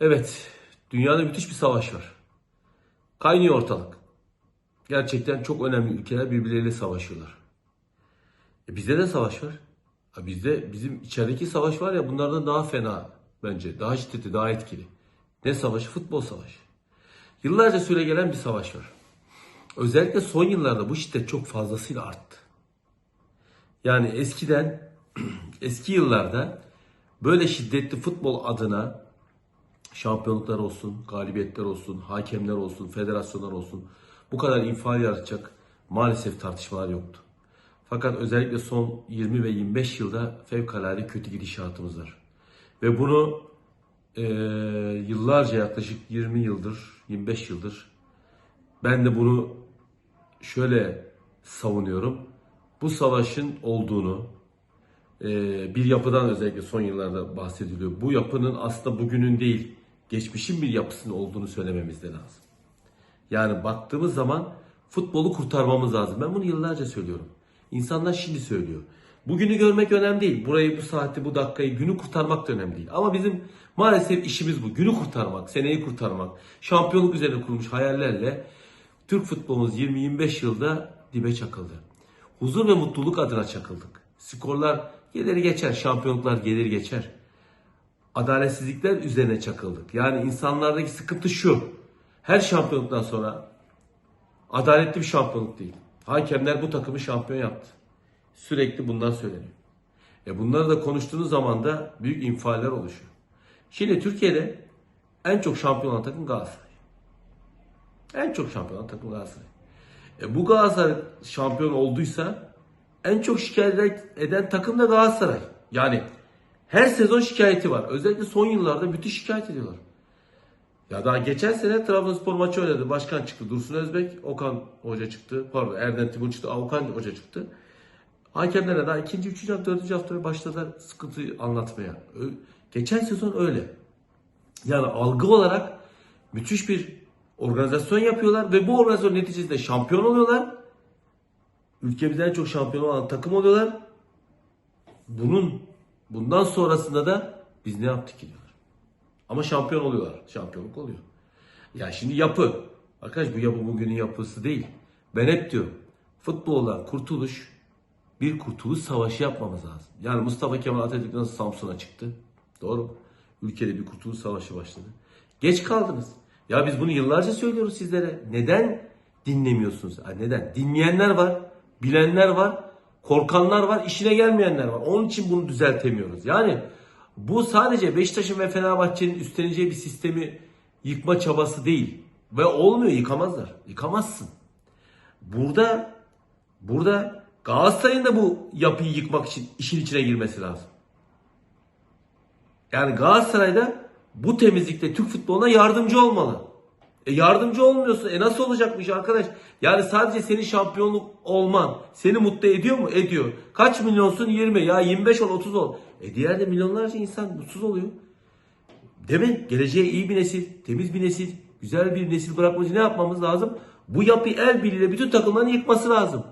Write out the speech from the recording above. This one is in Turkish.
Evet, dünyada müthiş bir savaş var. Kaynıyor ortalık. Gerçekten çok önemli ülkeler birbirleriyle savaşıyorlar. E bizde de savaş var. Ha bizde bizim içerideki savaş var ya bunlardan daha fena bence. Daha şiddetli, daha etkili. Ne savaşı? Futbol savaşı. Yıllarca süre gelen bir savaş var. Özellikle son yıllarda bu şiddet çok fazlasıyla arttı. Yani eskiden, eski yıllarda böyle şiddetli futbol adına şampiyonluklar olsun, galibiyetler olsun, hakemler olsun, federasyonlar olsun bu kadar infial yaratacak maalesef tartışmalar yoktu. Fakat özellikle son 20 ve 25 yılda fevkalade kötü gidişatımız var. Ve bunu eee, yıllarca yaklaşık 20 yıldır, 25 yıldır ben de bunu şöyle savunuyorum. Bu savaşın olduğunu, e, bir yapıdan özellikle son yıllarda bahsediliyor. Bu yapının aslında bugünün değil, geçmişin bir yapısının olduğunu söylememiz de lazım. Yani baktığımız zaman futbolu kurtarmamız lazım. Ben bunu yıllarca söylüyorum. İnsanlar şimdi söylüyor. Bugünü görmek önemli değil. Burayı, bu saati, bu dakikayı, günü kurtarmak da önemli değil. Ama bizim maalesef işimiz bu. Günü kurtarmak, seneyi kurtarmak. Şampiyonluk üzerine kurulmuş hayallerle Türk futbolumuz 20-25 yılda dibe çakıldı. Huzur ve mutluluk adına çakıldık. Skorlar gelir geçer, şampiyonluklar gelir geçer. Adaletsizlikler üzerine çakıldık. Yani insanlardaki sıkıntı şu. Her şampiyonluktan sonra adaletli bir şampiyonluk değil. Hakemler bu takımı şampiyon yaptı. Sürekli bundan söyleniyor. E bunları da konuştuğunuz zaman da büyük infialler oluşuyor. Şimdi Türkiye'de en çok şampiyon olan takım Galatasaray. En çok şampiyon olan takım Galatasaray. E bu Galatasaray şampiyon olduysa en çok şikayet eden takım da Galatasaray. Yani her sezon şikayeti var. Özellikle son yıllarda müthiş şikayet ediyorlar. Ya daha geçen sene Trabzonspor maçı oynadı. Başkan çıktı. Dursun Özbek, Okan Hoca çıktı. Pardon Erdem Timur çıktı. Okan Hoca çıktı. Hakemlere daha ikinci, üçüncü dördüncü hafta başladılar sıkıntıyı anlatmaya. Geçen sezon öyle. Yani algı olarak müthiş bir organizasyon yapıyorlar ve bu organizasyon neticesinde şampiyon oluyorlar. Ülkemizde en çok şampiyon olan takım oluyorlar. Bunun bundan sonrasında da biz ne yaptık ki diyorlar. Ama şampiyon oluyorlar. Şampiyonluk oluyor. Ya şimdi yapı. Arkadaş bu yapı bugünün yapısı değil. Ben hep diyorum. Futboldan kurtuluş bir kurtuluş savaşı yapmamız lazım. Yani Mustafa Kemal Atatürk nasıl Samsun'a çıktı? Doğru mu? Ülkede bir kurtuluş savaşı başladı. Geç kaldınız. Ya biz bunu yıllarca söylüyoruz sizlere. Neden dinlemiyorsunuz? Ha, neden? Dinleyenler var, bilenler var, korkanlar var, işine gelmeyenler var. Onun için bunu düzeltemiyoruz. Yani bu sadece Beşiktaş'ın ve Fenerbahçe'nin üstleneceği bir sistemi yıkma çabası değil. Ve olmuyor, yıkamazlar. Yıkamazsın. Burada burada Galatasaray'ın da bu yapıyı yıkmak için işin içine girmesi lazım. Yani Galatasaray'da bu temizlikte Türk futboluna yardımcı olmalı. E yardımcı olmuyorsun. E nasıl olacakmış arkadaş? Yani sadece senin şampiyonluk olman seni mutlu ediyor mu? Ediyor. Kaç milyonsun? 20. Ya 25 ol 30 ol. E diğer de milyonlarca insan mutsuz oluyor. Demek geleceğe iyi bir nesil, temiz bir nesil, güzel bir nesil bırakmak için ne yapmamız lazım? Bu yapıyı el birliğiyle bütün takımların yıkması lazım.